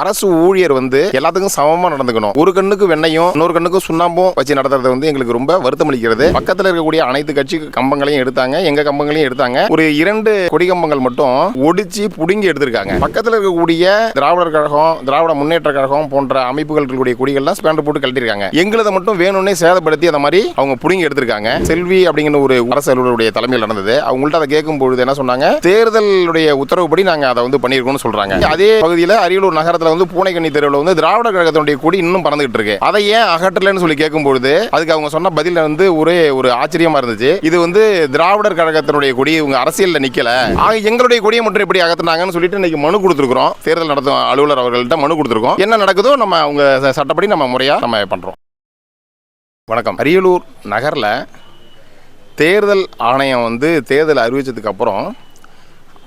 அரசு ஊழியர் வந்து எல்லாத்துக்கும் சமமா நடந்துக்கணும். ஒரு கண்ணுக்கு வெண்ணையும் இன்னொரு கண்ணுக்கு சுண்ணாம்பும் வச்சு நடத்துறது வந்து எங்களுக்கு ரொம்ப வருத்தம் அளிக்கிறது. பக்கத்துல இருக்கக்கூடிய அனைத்து கட்சி கம்பங்களையும் எடுத்தாங்க. எங்க கம்பங்களையும் எடுத்தாங்க. ஒரு இரண்டு கொடி கம்பங்கள் மட்டும் ஒடிச்சு புடுங்கி எடுத்திருக்காங்க. பக்கத்துல இருக்கக்கூடிய திராவிடர் கழகம் திராவிட முன்னேற்ற கழகம் போன்ற அமைப்புகள் இருக்கக்கூடிய கொடிகள்லாம் ஸ்பேண்டர் போட்டு கழட்டிருக்காங்க. எங்களதை மட்டும் வேணும்னே சேதப்படுத்தி அந்த மாதிரி அவங்க புடுங்கி எடுத்திருக்காங்க. செல்வி அப்படிங்கிற ஒரு அரசு அலுவலருடைய தலைமையில் நடந்தது. அவங்கள்ட்ட அதை கேட்கும் பொழுது என்ன சொன்னாங்க? தேர்தலுடைய உத்தரவுப்படி நாங்க அதை வந்து பண்ணியிருக்கோம்னு சொல்றாங்க. அதே பகுதியில் அரியலூர் இடத்துல வந்து பூனைக்கண்ணி தெருவில் வந்து திராவிட கழகத்தினுடைய கொடி இன்னும் பறந்துகிட்டு இருக்கு. அதை ஏன் அகற்றலன்னு சொல்லி கேட்கும்பொழுது அதுக்கு அவங்க சொன்ன பதில் வந்து ஒரே ஒரு ஆச்சரியமா இருந்துச்சு. இது வந்து திராவிடர் கழகத்தினுடைய கொடி இவங்க அரசியலில் நிக்கல. ஆக எங்களுடைய கொடியை மட்டும் எப்படி அகத்துனாங்கன்னு சொல்லிட்டு இன்னைக்கு மனு கொடுத்துருக்கோம் தேர்தல் நடத்தும் அலுவலர் அவர்கள்ட்ட மனு கொடுத்துருக்கோம். என்ன நடக்குதோ நம்ம அவங்க சட்டப்படி நம்ம முறையாக நம்ம பண்ணுறோம் வணக்கம். அரியலூர் நகரில் தேர்தல் ஆணையம் வந்து தேர்தல் அறிவித்ததுக்கப்புறம்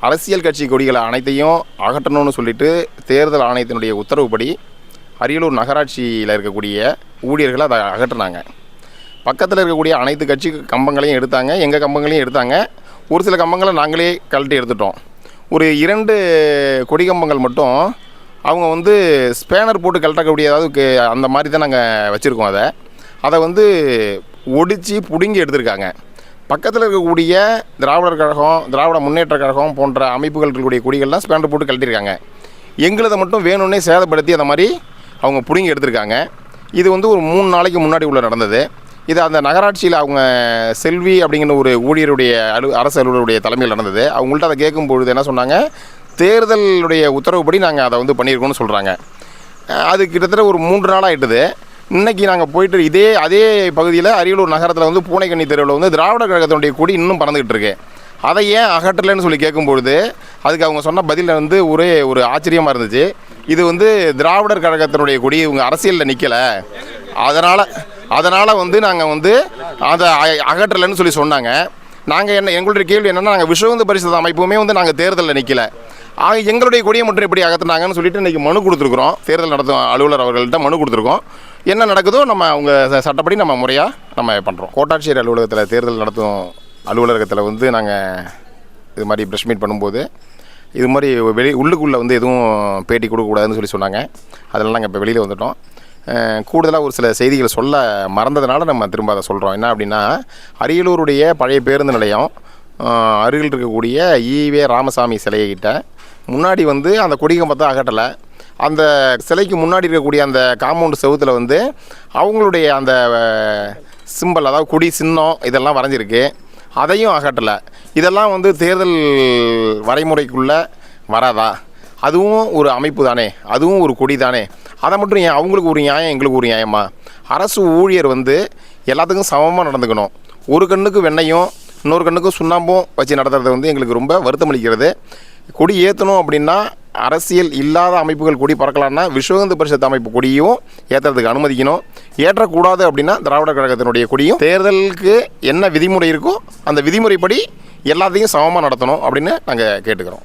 அரசியல் கட்சி கொடிகளை அனைத்தையும் அகற்றணும்னு சொல்லிட்டு தேர்தல் ஆணையத்தினுடைய உத்தரவுப்படி அரியலூர் நகராட்சியில் இருக்கக்கூடிய ஊழியர்களை அதை அகற்றினாங்க. பக்கத்தில் இருக்கக்கூடிய அனைத்து கட்சி கம்பங்களையும் எடுத்தாங்க. எங்கள் கம்பங்களையும் எடுத்தாங்க. ஒரு சில கம்பங்களை நாங்களே கழட்டி எடுத்துட்டோம். ஒரு இரண்டு கொடி கம்பங்கள் மட்டும் அவங்க வந்து ஸ்பேனர் போட்டு கழட்டக்கூடிய அதாவது அந்த மாதிரி தான் நாங்கள் வச்சுருக்கோம் அதை. அதை வந்து ஒடிச்சு பிடுங்கி எடுத்திருக்காங்க. பக்கத்தில் இருக்கக்கூடிய திராவிடர் கழகம் திராவிட முன்னேற்ற கழகம் போன்ற அமைப்புகள் இருக்கக்கூடிய கொடிகள்லாம் ஸ்பேண்டர் போட்டு கழட்டியிருக்காங்க. எங்களதை மட்டும் வேணும்னே சேதப்படுத்தி அந்த மாதிரி அவங்க பிடுங்கி எடுத்திருக்காங்க. இது வந்து ஒரு மூணு நாளைக்கு முன்னாடி உள்ள நடந்தது. இது அந்த நகராட்சியில் அவங்க செல்வி அப்படிங்கிற ஒரு ஊழியருடைய அலு அரசு அலுவலருடைய தலைமையில் நடந்தது. அவங்கள்ட்ட அதை கேட்கும் பொழுது என்ன சொன்னாங்க? தேர்தலுடைய உத்தரவுப்படி நாங்கள் அதை வந்து பண்ணியிருக்கோம்னு சொல்கிறாங்க அது கிட்டத்தட்ட ஒரு மூன்று நாள் ஆயிட்டுது. இன்னைக்கு நாங்கள் போயிட்டு இதே அதே பகுதியில் அரியலூர் நகரத்தில் வந்து பூனைக்கண்ணி தெருவில் வந்து திராவிட கழகத்தினுடைய கொடி இன்னும் பறந்துகிட்டு இருக்கு. அதை ஏன் அகற்றலைன்னு சொல்லி கேட்கும்பொழுது அதுக்கு அவங்க சொன்ன பதிலில் வந்து ஒரே ஒரு ஆச்சரியமாக இருந்துச்சு. இது வந்து திராவிடர் கழகத்தினுடைய கொடி இவங்க அரசியலில் நிற்கலை அதனால் அதனால் வந்து நாங்கள் வந்து அதை அகற்றலைன்னு சொல்லி சொன்னாங்க. நாங்கள் என்ன எங்களுடைய கேள்வி என்னென்னா நாங்கள் விஸ்வந்து பரிசு அமைப்புமே வந்து நாங்கள் தேர்தலில் நிற்கல ஆக எங்களுடைய கொடியை மட்டும் எப்படி அகற்றுனாங்கன்னு சொல்லிட்டு இன்றைக்கி மனு கொடுத்துருக்குறோம். தேர்தல் நடத்தும் அலுவலர் அவர்கள்ட்ட மனு கொடுத்துருக்கோம். என்ன நடக்குதோ நம்ம அவங்க ச- சட்டப்படி நம்ம முறையாக நம்ம பண்ணுறோம் கோட்டாட்சியர் அலுவலகத்தில் தேர்தல் நடத்தும் அலுவலகத்தில் வந்து நாங்கள் இது மாதிரி ப்ரெஷ் மீட் பண்ணும்போது இது மாதிரி வெளி உள்ளுக்குள்ளே வந்து எதுவும் பேட்டி கொடுக்கக்கூடாதுன்னு சொல்லி சொன்னாங்க. அதெல்லாம் நாங்கள் இப்போ வெளியில் வந்துட்டோம். கூடுதலாக ஒரு சில செய்திகள் சொல்ல மறந்ததுனால நம்ம திரும்ப அதை சொல்கிறோம் என்ன அப்படின்னா அரியலூருடைய பழைய பேருந்து நிலையம் அருகில் இருக்கக்கூடிய ஈவே ராமசாமி சிலைகிட்ட முன்னாடி வந்து அந்த கொடிகம்பத்தை அகட்டலை. அந்த சிலைக்கு முன்னாடி இருக்கக்கூடிய அந்த காம்பவுண்டு செவுத்தில் வந்து அவங்களுடைய அந்த சிம்பல் அதாவது குடி சின்னம் இதெல்லாம் வரைஞ்சிருக்கு. அதையும் அகட்டலை இதெல்லாம் வந்து தேர்தல் வரைமுறைக்குள்ளே வராதா? அதுவும் ஒரு அமைப்பு தானே. அதுவும் ஒரு கொடி தானே. அதை மட்டும் ஏன் அவங்களுக்கு ஒரு நியாயம் எங்களுக்கு ஒரு நியாயமா? அரசு ஊழியர் வந்து எல்லாத்துக்கும் சமமாக நடந்துக்கணும். ஒரு கண்ணுக்கு வெண்ணையும் இன்னொரு கண்ணுக்கு சுண்ணாம்பும் வச்சு நடத்துறது வந்து எங்களுக்கு ரொம்ப வருத்தம் அளிக்கிறது கொடி ஏற்றணும் அப்படின்னா அரசியல் இல்லாத அமைப்புகள் கொடி பறக்கலான்னா விஸ்வகந்து பரிஷத் அமைப்பு கொடியும் ஏற்றுறதுக்கு அனுமதிக்கணும். ஏற்றக்கூடாது அப்படின்னா திராவிட கழகத்தினுடைய கொடியும். தேர்தலுக்கு என்ன விதிமுறை இருக்கோ அந்த விதிமுறைப்படி எல்லாத்தையும் சமமாக நடத்தணும் அப்படின்னு நாங்கள் கேட்டுக்கிறோம்.